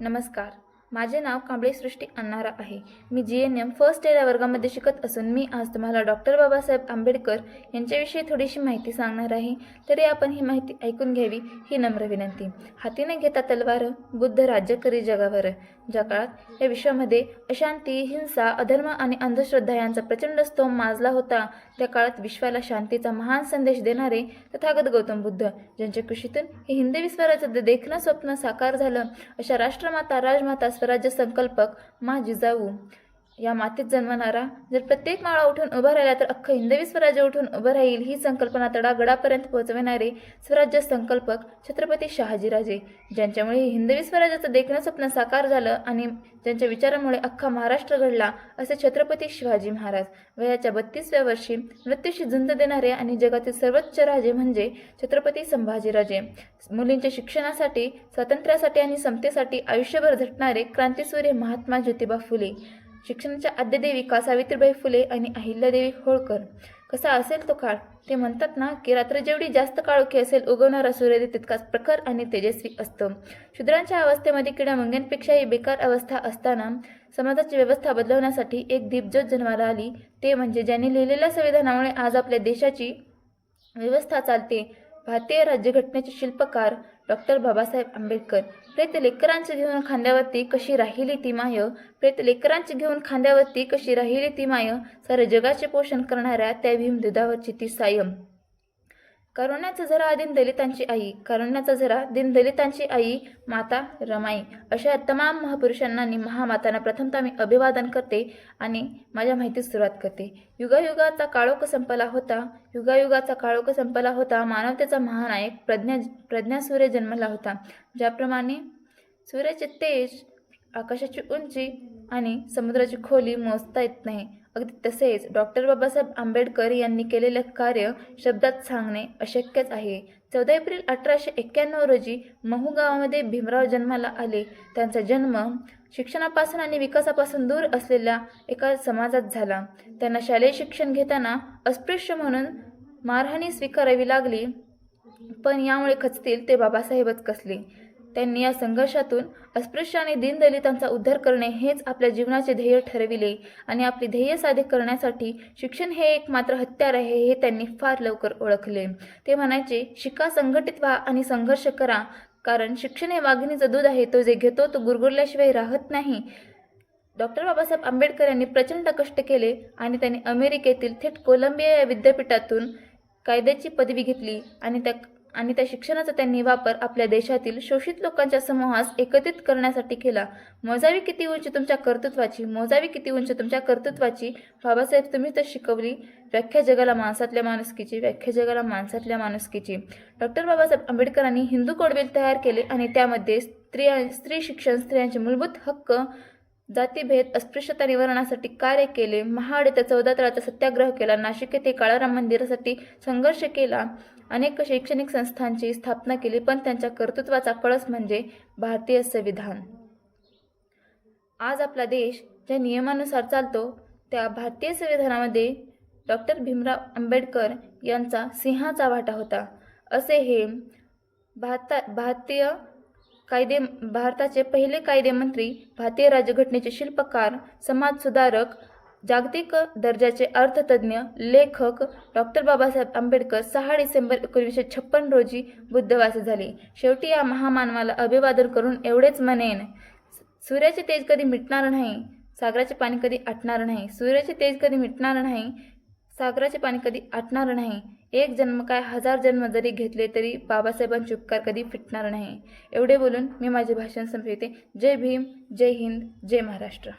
नमस्कार. माझे नाव कांबळे सृष्टी अन्नारा आहे. मी G N M first year या वर्गामध्ये शिकत असून मी आज तुम्हाला डॉक्टर बाबासाहेब आंबेडकर यांच्याविषयी थोडीशी माहिती सांगणार आहे. तरी आपण ही माहिती ऐकून घ्यावी ही नम्र विनंती. हातीने घेता तलवार बुद्ध राज्य करी जगावर. ज्या काळात या विश्वामध्ये अशांती हिंसा अधर्म आणि अंधश्रद्धा यांचा प्रचंड स्तोम माजला होता त्या काळात विश्वाला शांतीचा महान संदेश देणारे तथागत गौतम बुद्ध ज्यांच्या कुशीतून हे हिंदवी स्वराज्य देखणं स्वप्न साकार झालं. अशा राष्ट्रमाता राजमाता स्वराज्य संकल्पक मा जाऊ. या मातीत जन्मणारा जर प्रत्येक माळा उठून उभा राहिला तर अख्खं हिंदवी स्वराज्य उठून उभं राहील ही संकल्पना तडागडापर्यंत पोहोचविणारे स्वराज्य संकल्पक छत्रपती शहाजीराजे ज्यांच्यामुळे हिंदवी स्वराज्याचं देखणं स्वप्न साकार झालं आणि ज्यांच्या विचारामुळे अख्खा महाराष्ट्र घडला असे छत्रपती शिवाजी महाराज. वयाच्या बत्तीसव्या वर्षी मृत्यूशी झुंज देणारे आणि जगातील सर्वोच्च राजे म्हणजे छत्रपती संभाजीराजे. मुलींच्या शिक्षणासाठी स्वातंत्र्यासाठी आणि समतेसाठी आयुष्यभर झटणारे क्रांतीसूर्य महात्मा ज्योतिबा फुले. शिक्षणाच्या आद्यदेवी का सावित्रीबाई फुले आणि अहिल्यादेवी होळकर. कसा असेल तो काळ? ते म्हणतात ना की रात्र जेवढी जास्त काळोखी असेल उगवणारा सूर्योदय तितकाच प्रखर आणि तेजस्वी असतो. शूद्रांच्या अवस्थेमध्ये किडा मंग्यांपेक्षाही बेकार अवस्था असताना समाजाची व्यवस्था बदलवण्यासाठी एक दीपज्योत जन्माला आली. ते म्हणजे ज्यांनी लिहिलेल्या संविधानामुळे आज आपल्या देशाची व्यवस्था चालते. भारतीय राज्यघटनेचे शिल्पकार डॉक्टर बाबासाहेब आंबेडकर. प्रेत लेकरांची घेऊन खांद्यावरती कशी राहिली ती माय? प्रेत लेकरांची घेऊन खांद्यावरती कशी राहिली ती माय? सारे जगाचे पोषण करणाऱ्या त्या भीम दुधावरची ती सायम करुणाचा झरा दिन दलितांची आई करुणाचा झरा दिन दलितांची आई माता रमाई. अशा तमाम महापुरुषांना आणि महामातांना प्रथमतः मी अभिवादन करते आणि माझ्या माहितीत सुरुवात करते. युगायुगाचा काळोख संपला होता युगायुगाचा काळोख संपला होता मानवतेचा महानायक प्रज्ञा प्रज्ञासूर्य जन्मला होता. ज्याप्रमाणे सूर्याचे तेज आकाशाची उंची आणि समुद्राची खोली मोजता येत नाही. अगदी तसेच डॉक्टर बाबासाहेब आंबेडकर यांनी केलेले कार्य शब्दात सांगणे अशक्यच आहे. चौदा एप्रिल अठराशे एक्क्याण्णव रोजी महू गावामध्ये भीमराव जन्माला आले. त्यांचा जन्म शिक्षणापासून आणि विकासापासून दूर असलेल्या एका समाजात झाला. त्यांना शालेय शिक्षण घेताना अस्पृश्य म्हणून मारहाणी स्वीकारावी लागली. पण यामुळे खचतील ते बाबासाहेबच कसले. त्यांनी या संघर्षातून अस्पृश्य आणि दीनदलितांचा उद्धार करणे हेच आपल्या जीवनाचे ध्येय ठरविले आणि आपले ध्येय साध्य करण्यासाठी शिक्षण हे एक मात्र हत्यार आहे हे त्यांनी फार लवकर ओळखले. ते म्हणायचे शिका संघटित व्हा आणि संघर्ष करा. कारण शिक्षण हे वाघिणीचं दूध आहे. तो जे घेतो तो गुरगुरल्याशिवाय राहत नाही. डॉक्टर बाबासाहेब आंबेडकर यांनी प्रचंड कष्ट केले आणि त्यांनी अमेरिकेतील थेट कोलंबिया या विद्यापीठातून कायद्याची पदवी घेतली आणि त्या आणि त्या शिक्षणाचा त्यांनी वापर आपल्या देशातील शोषित लोकांच्या समूहास एकत्रित करण्यासाठी केला. मोजावी किती उंची तुमच्या कर्तृत्वाची मोजावी किती उंची तुमच्या कर्तृत्वाची? बाबासाहेब तुम्ही तर शिकवली व्याख्या जगाला माणसातल्या माणुसकीची व्याख्या जगाला माणसातल्या माणुसकीची. डॉक्टर बाबासाहेब आंबेडकरांनी हिंदू कोडबिल तयार केले आणि त्यामध्ये स्त्रिया स्त्री शिक्षण स्त्रियांचे मूलभूत हक्क जातीभेद अस्पृश्यता निवारणासाठी कार्य केले. महाड येथे चौदा तळाचा सत्याग्रह केला. नाशिक येथे काळाराम मंदिरासाठी संघर्ष केला. अनेक शैक्षणिक संस्थांची स्थापना केली पण त्यांच्या कर्तृत्वाचा कळस म्हणजे भारतीय संविधान. आज आपला देश ज्या नियमानुसार चालतो त्या भारतीय संविधानामध्ये डॉक्टर भीमराव आंबेडकर यांचा सिंहाचा वाटा होता. असे हे भारता भारतीय कायदे भारताचे पहिले कायदेमंत्री भारतीय राज्यघटनेचे शिल्पकार समाजसुधारक जागतिक दर्जाचे अर्थतज्ज्ञ लेखक डॉक्टर बाबासाहेब आंबेडकर सहा डिसेंबर एकोणीसशे छप्पन रोजी बुद्धवासी झाले. शेवटी या महामानवाला अभिवादन करून एवढेच म्हणेन सूर्याचे तेज कधी मिटणार नाही सागराचे पाणी कधी आटणार नाही. सूर्याचे तेज कधी मिटणार नाही सागराचे पाणी कधी आटणार नाही. एक जन्म काय हजार जन्म जरी घेतले तरी बाबासाहेबांची उपकार कधी फिटणार नाही. एवढे बोलून मी माझे भाषण संपविते. जय भीम जय हिंद जय महाराष्ट्र.